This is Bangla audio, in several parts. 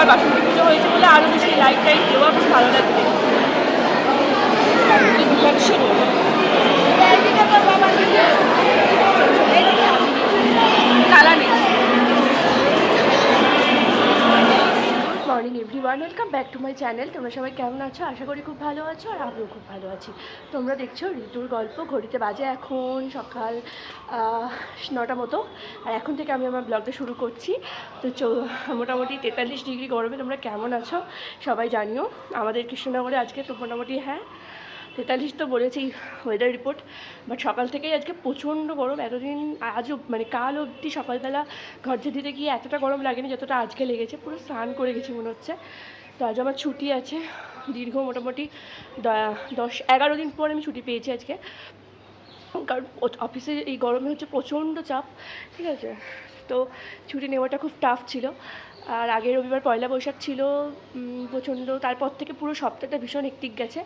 আর বাসন্তী পুজো হয়েছে বলে আরও বেশি লাইট টাইট দেওয়া খুব ভালো লাগবে Thank কালা নেই good morning everyone welcome back to my channel তোমরা সবাই কেমন আছো? আশা করি খুব ভালো আছো আর আমিও খুব ভালো আছি। তোমরা দেখছ ঋতুর গল্প, ঘড়িতে বাজে এখন সকাল নটা মতো। আর এখন থেকে আমি আমার ব্লগটা শুরু করছি। তো মোটামুটি তেতাল্লিশ ডিগ্রি গরমে তোমরা কেমন আছো? সবাই জানিও। আমাদের কৃষ্ণনগরে আজকে তো মোটামুটি হ্যাঁ তেতাল্লিশ তো বলেছি ওয়েদার রিপোর্ট বাট সকাল থেকেই আজকে প্রচণ্ড গরম, এতদিন আজ মানে কাল অবধি সকালবেলা ঘর দিতে গিয়ে এতটা গরম লাগেনি যতটা আজকে লেগেছে, পুরো স্নান করে গেছি মনে হচ্ছে। তো আজ আমার ছুটি আছে, দীর্ঘ মোটামুটি দশ, এগারো দিন পর আমি ছুটি পেয়েছি আজকে। কারণ অফিসে এই গরমে হচ্ছে প্রচণ্ড চাপ, ঠিক আছে? তো ছুটি নেওয়াটা খুব টাফ ছিল। আর আগের রবিবার পয়লা বৈশাখ ছিল প্রচণ্ড, তারপর থেকে পুরো সপ্তাহটা ভীষণ একটিক গেছে।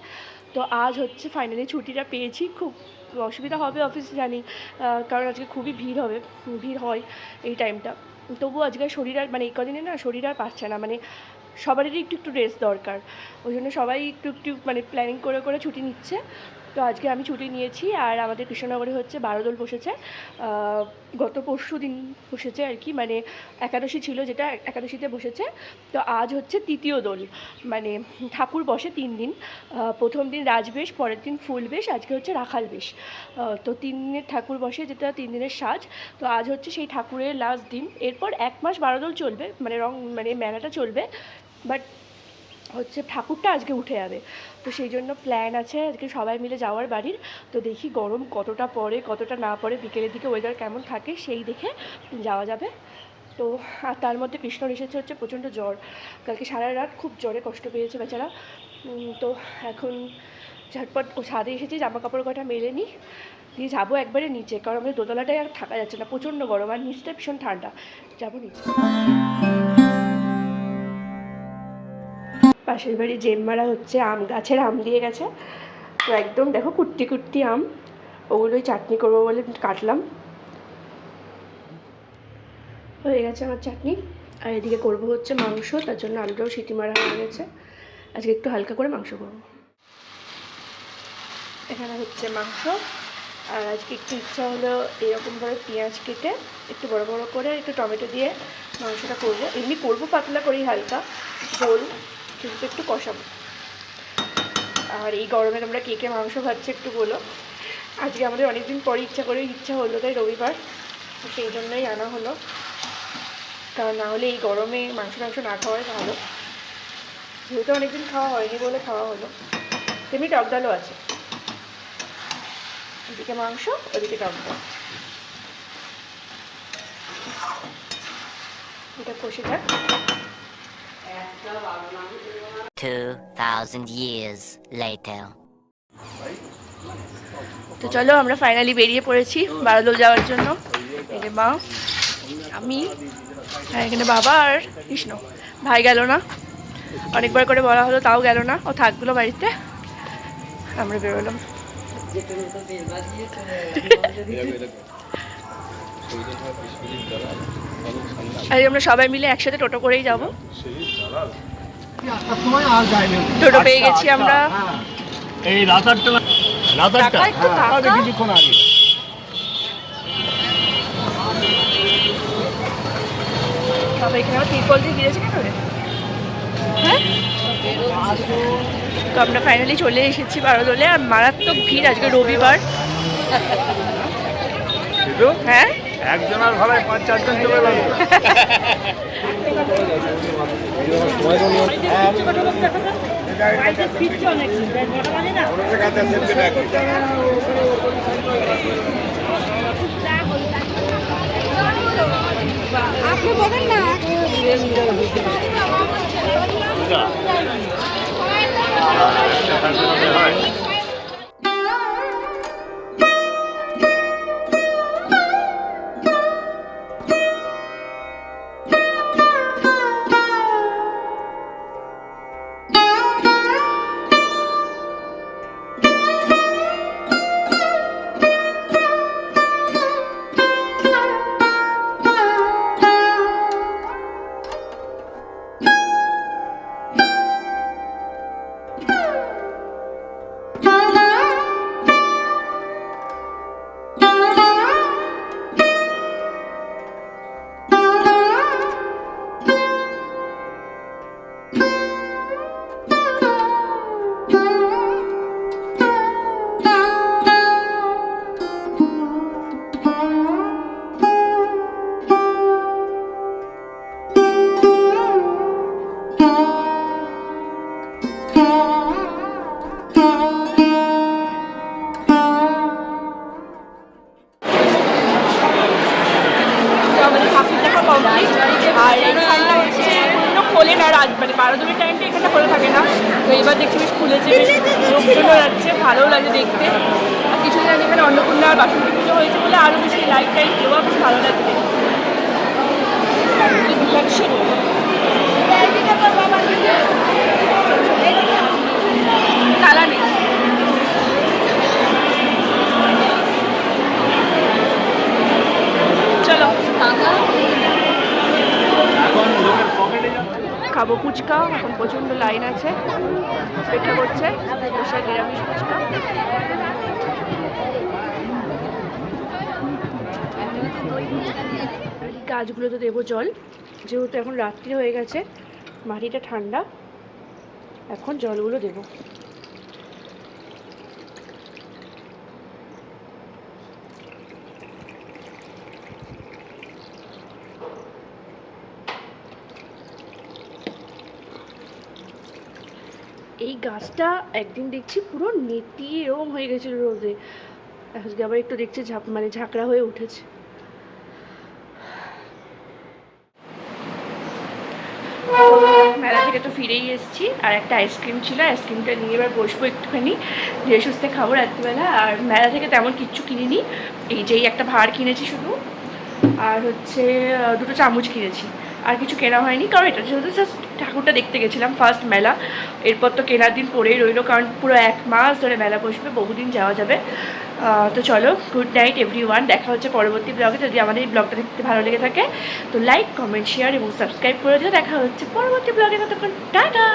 তো আজ হচ্ছে ফাইনালি ছুটিটা পেয়েছি। খুব অসুবিধা হবে অফিসে জানি কারণ আজকে খুবই ভিড় হবে, ভিড় হয় এই টাইমটা তবু আজকে শরীর আর মানে এই কদিনে না শরীর আর পাচ্ছে না মানে সবারই একটু একটু রেস্ট দরকার। ওই জন্য সবাই একটু একটু মানে প্ল্যানিং করে করে ছুটি নিচ্ছে। তো আজকে আমি ছুটি নিয়েছি আর আমাদের কৃষ্ণনগরে হচ্ছে বারোদোল বসেছে। গত পরশু দিন বসেছে আর কি মানে একাদশী ছিল যেটা, একাদশীতে বসেছে। তো আজ হচ্ছে তৃতীয় দোল মানে ঠাকুর বসে তিন দিন। প্রথম দিন রাজবেশ পরের দিন ফুল বেশ, আজকে হচ্ছে রাখাল বেশ। তো তিন দিনের ঠাকুর বসে যেটা তিন দিনের সাজ, তো আজ হচ্ছে সেই ঠাকুরের লাস্ট দিন। এরপর এক মাস বারোদোল চলবে মানে রং মানে মেলাটা চলবে বাট হচ্ছে ঠাকুরটা আজকে উঠে যাবে। তো সেই জন্য প্ল্যান আছে আজকে সবাই মিলে যাওয়ার বাড়ির। তো দেখি গরম কতটা পড়ে, কতটা না পড়ে, বিকেলের দিকে ওয়েদার কেমন থাকে সেই দেখে যাওয়া যাবে। তো, আর তার মধ্যে কৃষ্ণর এসেছে হচ্ছে প্রচণ্ড জ্বর। কালকে সারা রাত খুব জ্বরে কষ্ট পেয়েছে বেচারা। তো এখন ঝটপট ও ছাদে এসেছে জামা কাপড় কটা মেলে নিই। দিয়ে যাব একবারে নিচে, কারণ আমাদের দোতলাটায় আর থাকা যাচ্ছে না, প্রচণ্ড গরম আর নিচটা ভীষণ ঠান্ডা। যাব নিচে। পাশের বাড়ি জেম্মারা হচ্ছে আম, গাছের আম দিয়ে গেছে। তো একদম দেখো কুট্টি কুট্টি আম, ওগুলোই চাটনি করব বলে কাটলাম। হয়ে গেছে আমার চাটনি। আর এদিকে করব হচ্ছে মাংস, তার জন্য আলুটাও সিটি মারা হয়ে গেছে। আজকে একটু হালকা করে মাংস করব। এখানে হচ্ছে মাংস। আর আজকে একটু ইচ্ছা হলো এরকমভাবে পেঁয়াজ কেটে একটু বড় বড় করে একটু টমেটো দিয়ে মাংসটা করব। এমনি করব পাতলা করেই হালকা ঝোল। কিন্তু একটু কষাবো। আর এই গরমে তোমরা কে কে মাংস খাচ্ছে একটু বলো। আজকে আমাদের অনেকদিন পরে ইচ্ছা করে ইচ্ছা হলো তাই রবিবার সেই জন্যই আনা হলো। কারণ না হলে এই গরমে মাংস টাংস না খাওয়াই ভালো। যেহেতু অনেকদিন খাওয়া হয়নি বলে খাওয়া হলো। তেমনি টক ডালও আছে। এদিকে মাংস, ওদিকে টক ডাল। এটা কষে যাক। 2,000 years later. তো চলো আমরা ফাইনালি বেরিয়ে পড়েছি বারাদোল যাওয়ার জন্য। যে মা আমি আর এখানে বাবা আর কৃষ্ণ। ভাই গেল না। অনেকবার করে বলা হলো তাও গেল না। ও থাকগুলো বাড়িতে। আমরা বেরোলাম। আজ আমরা সবাই মিলে একসাথে টোটো করেই যাব। আর টোটো পেয়ে গেছি আমরা। এই রাত আটটা রাত আটটা হ্যাঁ, কিছুক্ষণ আগে। সবাই এখানে আবার তিরপল দিয়ে গিরেছে কেন হ্যাঁ? তো আমরা ফাইনালি চলে এসেছি বারোদলে আর মারাত্মক ভিড় আজকে রবিবার। হ্যাঁ? একজনের ভাড়ায় পাঁচ চারজন চলে গেল। আপনি বলেন না আর এখানটা হচ্ছে এখনও খোলে না রাত মানে বারো টাইমটা এখানটা খোলা থাকে না এবার দেখছি বেশ খুলেছে বেশ লোকজনও যাচ্ছে ভালোও লাগে দেখতে আর কিছুদিন আগে এখানে অন্নপূর্ণা আর বাসন্তী পুজো হয়েছে বলে আরও বেশি লাইট টাইট দেওয়া বেশ ভালো লাগছে লাইন আছে, অপেক্ষা করছে, বসে নিরামিষ ফুচকা। আর তো দেবো জল, যেহেতু এখন রাত্রি হয়ে গেছে, মাটিটা ঠান্ডা, এখন জলগুলো দেবো। এই গাছটা একদিন দেখছি পুরো নেতিয়ে এরকম হয়ে গেছিল রোদে। আজকে আবার একটু দেখছি ঝাপ মানে ঝাঁকড়া হয়ে উঠেছে। মেলা থেকে তো ফিরেই এসেছি, আর একটা আইসক্রিম ছিল আইসক্রিমটা নিয়ে এবার বসবো একটুখানি। ধীরে সুস্থে খাব রাত্রিবেলা, আর মেলা থেকে তেমন কিচ্ছু কিনিনি। এই যেই একটা ভাঁড় কিনেছি শুধু, আর হচ্ছে দুটো চামচ কিনেছি। আর কিছু কেনা হয়নি, কারণ এটা যেহেতু জাস্ট ঠাকুরটা দেখতে গেছিলাম ফার্স্ট মেলা। এরপর তো কেনার দিন পরেই রইল, কারণ পুরো এক মাস ধরে মেলা বসবে, বহুদিন যাওয়া যাবে। তো চলো গুড নাইট এভরি ওয়ান দেখা হচ্ছে পরবর্তী ব্লগে যদি আমাদের এই ব্লগটা দেখতে ভালো লেগে থাকে, তো লাইক কমেন্ট শেয়ার এবং সাবস্ক্রাইব করে দিও। দেখা হচ্ছে পরবর্তী ব্লগে ততক্ষণ, টাটা!